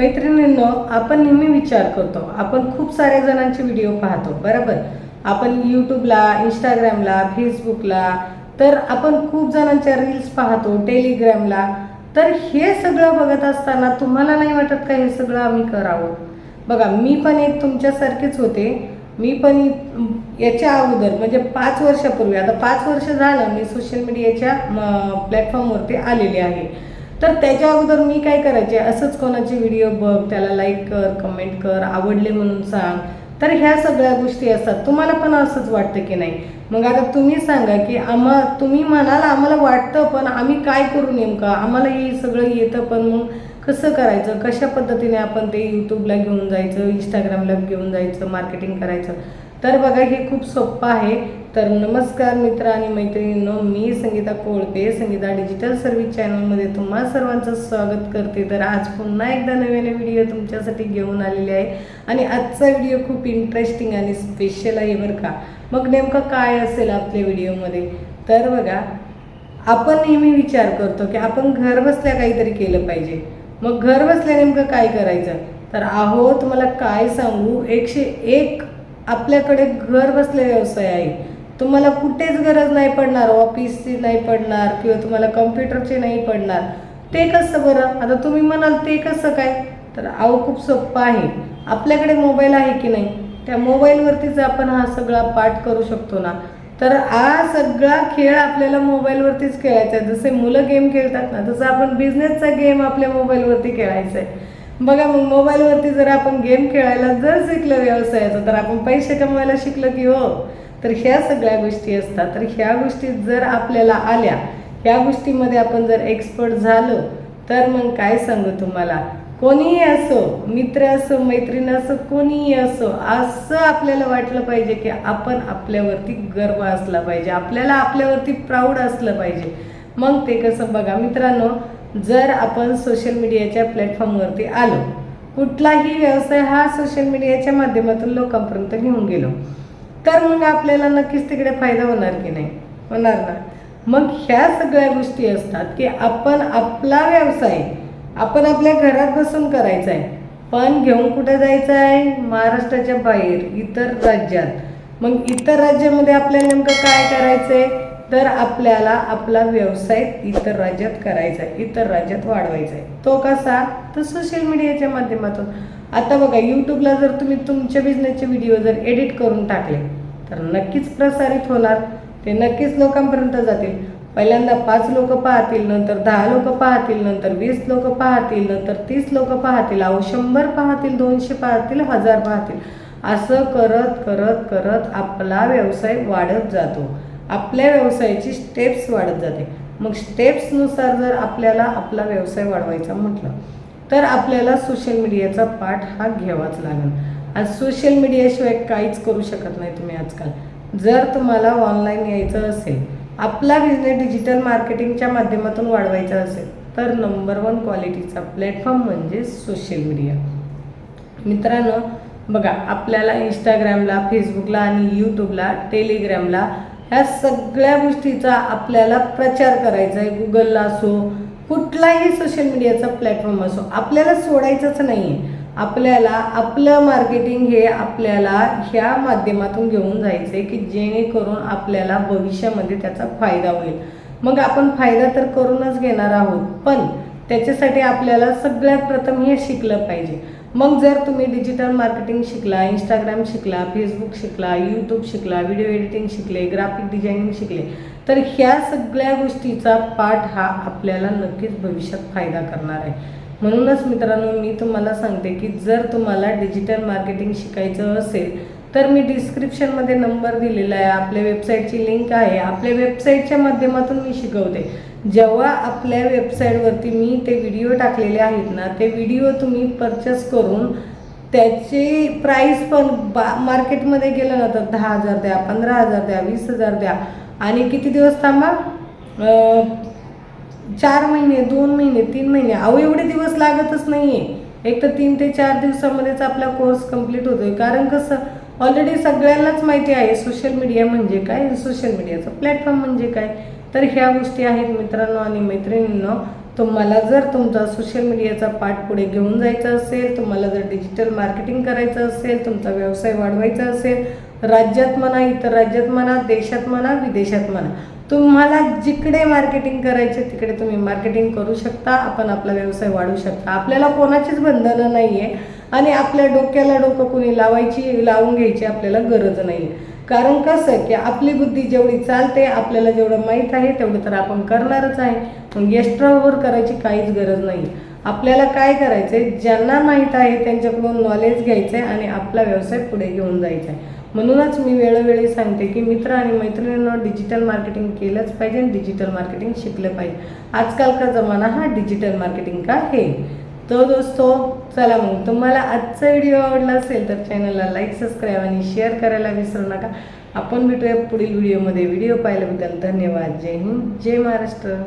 मैत्रिणींनो आपण नेहमी विचार करतो. आपण खूप साऱ्या जणांचे व्हिडिओ पाहतो बरोबर? आपण यूट्यूबला इंस्टाग्रामला फेसबुकला तर आपण खूप जणांच्या रील्स पाहतो टेलिग्रामला तर हे सगळं बघत असताना तुम्हाला नाही वाटत का हे सगळं आम्ही करावं? बघा मी पण एक तुमच्यासारखेच होते. मी पण याच्या अगोदर म्हणजे पाच वर्षापूर्वी आता पाच वर्ष झालं मी सोशल मीडियाच्या प्लॅटफॉर्मवरती आलेले आहे. तर त्याच्या अगोदर मी काय करायचे? असंच कोणाचे व्हिडिओ बघ त्याला लाईक कर कमेंट कर आवडले म्हणून सांग. तर ह्या सगळ्या गोष्टी असतात. तुम्हाला पण असंच वाटतं की नाही? मग आता तुम्ही सांगा की आम्हा तुम्ही म्हणाल आम्हाला वाटतं पण आम्ही काय करू नेमकं? आम्हाला हे सगळं येतं पण मग कसं करायचं? कशा पद्धतीने आपण ते यूट्यूबला घेऊन जायचं इंस्टाग्रामला घेऊन जायचं मार्केटिंग करायचं? तर बघा हे खूप सोपं आहे. तर नमस्कार मित्र आणि मैत्रिणींनो मी संगीता कोळपे संगीता डिजिटल सर्व्हिस चॅनलमध्ये तुम्हा सर्वांचं स्वागत करते. तर आज पुन्हा एकदा नव्याने व्हिडिओ तुमच्यासाठी घेऊन आलेले आहे. आणि आजचा व्हिडिओ खूप इंटरेस्टिंग आणि स्पेशल आहे बरं का. मग नेमकं काय असेल आपल्या व्हिडिओमध्ये? तर बघा आपण नेहमी विचार करतो की आपण घर बसल्या काहीतरी केलं पाहिजे. मग घर बसल्या नेमकं काय करायचं? तर आहो तुम्हाला काय सांगू? एकशे एक आपल्याकडे घर बसले व्यवसाय आहे. तुम्हाला कुठेच गरज नाही पडणार ऑफिसची नाही पडणार किंवा तुम्हाला कम्प्युटरची नाही पडणार. ते कसं बरं? आता तुम्ही म्हणाल ते कसं काय? तर अहो खूप सोपं आहे. आपल्याकडे मोबाईल आहे की नाही? त्या मोबाईलवरतीच आपण हा सगळा पाठ करू शकतो ना? तर हा सगळा खेळ आपल्याला मोबाईलवरतीच खेळायचा आहे. जसे मुलं गेम खेळतात ना तसं आपण बिझनेसचा गेम आपल्या मोबाईलवरती खेळायचा आहे. बघा मग मोबाईलवरती जर आपण गेम खेळायला जर शिकलं व्यवसायाचं तर आपण पैसे कमवायला शिकलो की हो. तर ह्या सगळ्या गोष्टी असतात. तर ह्या गोष्टी जर आपल्याला आल्या ह्या गोष्टीमध्ये आपण जर एक्सपर्ट झालो तर मग काय सांगू तुम्हाला? कोणीही असो मित्र असो मैत्रीण असो कोणीही असो असं आपल्याला वाटलं पाहिजे की आपण आपल्यावरती गर्व असला पाहिजे. आपल्याला आपल्यावरती प्राऊड असलं पाहिजे. मग ते कसं बघा मित्रांनो जर आपण सोशल मीडियाच्या प्लॅटफॉर्मवरती आलो कुठलाही व्यवसाय हा सोशल मीडियाच्या माध्यमातून लोकांपर्यंत घेऊन गेलो तर मग आपल्याला नक्कीच तिकडे फायदा होणार की नाही? होणार ना? मग ह्या सगळ्या गोष्टी असतात की आपण आपला व्यवसाय आपण आपल्या घरात बसून करायचा आहे पण घेऊन कुठे जायचं आहे? महाराष्ट्राच्या बाहेर इतर राज्यात. मग इतर राज्यामध्ये आपल्याला नेमकं काय करायचं आहे तर आपल्याला आपला व्यवसाय इतर राज्यात करायचा आहे इतर राज्यात वाढवायचा आहे. तो कसा? तर सोशल मीडियाच्या माध्यमातून. आता बघा यूट्यूबला जर तुम्ही तुमच्या बिझनेसचे व्हिडिओ जर एडिट करून टाकले तर नक्कीच प्रसारित होणार. ते नक्कीच लोकांपर्यंत जातील. पहिल्यांदा पाच लोक पाहतील नंतर दहा लोक पाहतील नंतर वीस लोक पाहतील नंतर तीस लोक पाहतील अहो शंभर पाहतील दोनशे पाहतील हजार पाहतील. असं करत करत करत आपला व्यवसाय वाढत जातो. आपल्या व्यवसायाची स्टेप्स वाढत जाते. मग स्टेप्सनुसार जर आपल्याला आपला व्यवसाय वाढवायचा म्हटलं तर आपल्याला सोशल मीडियाचा पाठ हा घ्यावाच लागेल. आज सोशल मीडियाशिवाय काहीच करू शकत नाही तुम्ही आजकाल. जर तुम्हाला ऑनलाईन यायचं असेल आपला बिझनेस डिजिटल मार्केटिंगच्या माध्यमातून वाढवायचा असेल तर नंबर वन क्वालिटीचा प्लॅटफॉर्म म्हणजे सोशल मीडिया मित्रांनो बघा आपल्याला इंस्टाग्रामला फेसबुकला आणि यूट्यूबला टेलिग्रामला ह्या सगळ्या गोष्टीचा आपल्याला प्रचार करायचा आहे गुगलला असो कुठलाही सोशल मीडियाचा प्लॅटफॉर्म असो आपल्याला सोडायचंच नाही आहे आपल्याला आपलं मार्केटिंग हे आपल्याला ह्या माध्यमातून घेऊन जायचं आहे की जेणेकरून आपल्याला भविष्यामध्ये त्याचा फायदा होईल. मग आपण फायदा तर करूनच घेणार आहोत पण त्याच्यासाठी आपल्याला सगळ्यात प्रथम हे शिकलं पाहिजे. मग जर तुम्ही डिजिटल मार्केटिंग शिकला इंस्टाग्राम शिकला फेसबुक शिकला यूट्यूब शिकला व्हिडिओ एडिटिंग शिकले ग्राफिक डिझायनिंग शिकले तर ह्या सगळ्या गोष्टीचा पाठ हा आपल्याला नक्कीच भविष्यात फायदा करणार आहे. म्हणूनच मित्रांनो मी तुम्हाला सांगते की जर तुम्हाला डिजिटल मार्केटिंग शिकायचं असेल तर मी डिस्क्रिप्शनमध्ये नंबर दिलेला आहे आपल्या वेबसाईटची लिंक आहे. आपल्या वेबसाईटच्या माध्यमातून मी शिकवते. जेव्हा आपल्या वेबसाईटवरती मी ते व्हिडिओ टाकलेले आहेत ना ते व्हिडिओ तुम्ही परचेस करून त्याची प्राईस पण बा मार्केटमध्ये गेलं ना तर दहा हजार द्या पंधरा हजार द्या वीस हजार द्या. आणि किती दिवस थांबा? चार महिने दोन महिने तीन महिने. अहो एवढे दिवस लागतच नाही आहे एक तर तीन ते चार दिवसामध्येच आपला कोर्स कंप्लीट होतो आहे कारण कसं ऑलरेडी सगळ्यांनाच माहिती आहे सोशल मीडिया म्हणजे काय? सोशल मीडियाचं प्लॅटफॉर्म म्हणजे काय? तर ह्या गोष्टी आहेत मित्रांनो आणि मैत्रिणींनो. तुम्हाला जर तुमचा सोशल मीडियाचा पाठ पुढे घेऊन जायचा असेल तुम्हाला जर डिजिटल मार्केटिंग करायचं असेल तुमचा व्यवसाय वाढवायचा असेल राज्यात म्हणा इतर राज्यात म्हणा देशात म्हणा विदेशात म्हणा तुम्हाला जिकडे मार्केटिंग करायचे तिकडे तुम्ही मार्केटिंग करू शकता आपण आपला व्यवसाय वाढवू शकता. आपल्याला कोणाचीच बंधनं नाही आहे आणि आपल्या डोक्याला डोकं कोणी लावायची लावून घ्यायची आपल्याला गरज नाही आहे कारण कसं आहे की आपली बुद्धी जेवढी चालते आपल्याला जेवढं माहीत आहे तेवढं तर आपण करणारच आहे. मग एक्स्ट्रावर करायची काहीच गरज नाही. आपल्याला काय करायचं आहे ज्यांना माहीत आहे त्यांच्याकडून नॉलेज घ्यायचं आहे आणि आपला व्यवसाय पुढे घेऊन जायचा आहे म्हणूनच मी वेळोवेळी सांगते की मित्र आणि मैत्रिणींना डिजिटल मार्केटिंग केलंच पाहिजे आणि डिजिटल मार्केटिंग शिकलं पाहिजे. आजकाल का जमाना हा डिजिटल मार्केटिंग का हे? तो दोस्तो चला मग. तुम्हाला आजचा व्हिडिओ आवडला असेल तर चॅनलला लाईक सबस्क्राईब आणि शेअर करायला विसरू नका. आपण भेटूया पुढील व्हिडिओमध्ये व्हिडिओ पाहिल्याबद्दल धन्यवाद. जय हिंद जय महाराष्ट्र.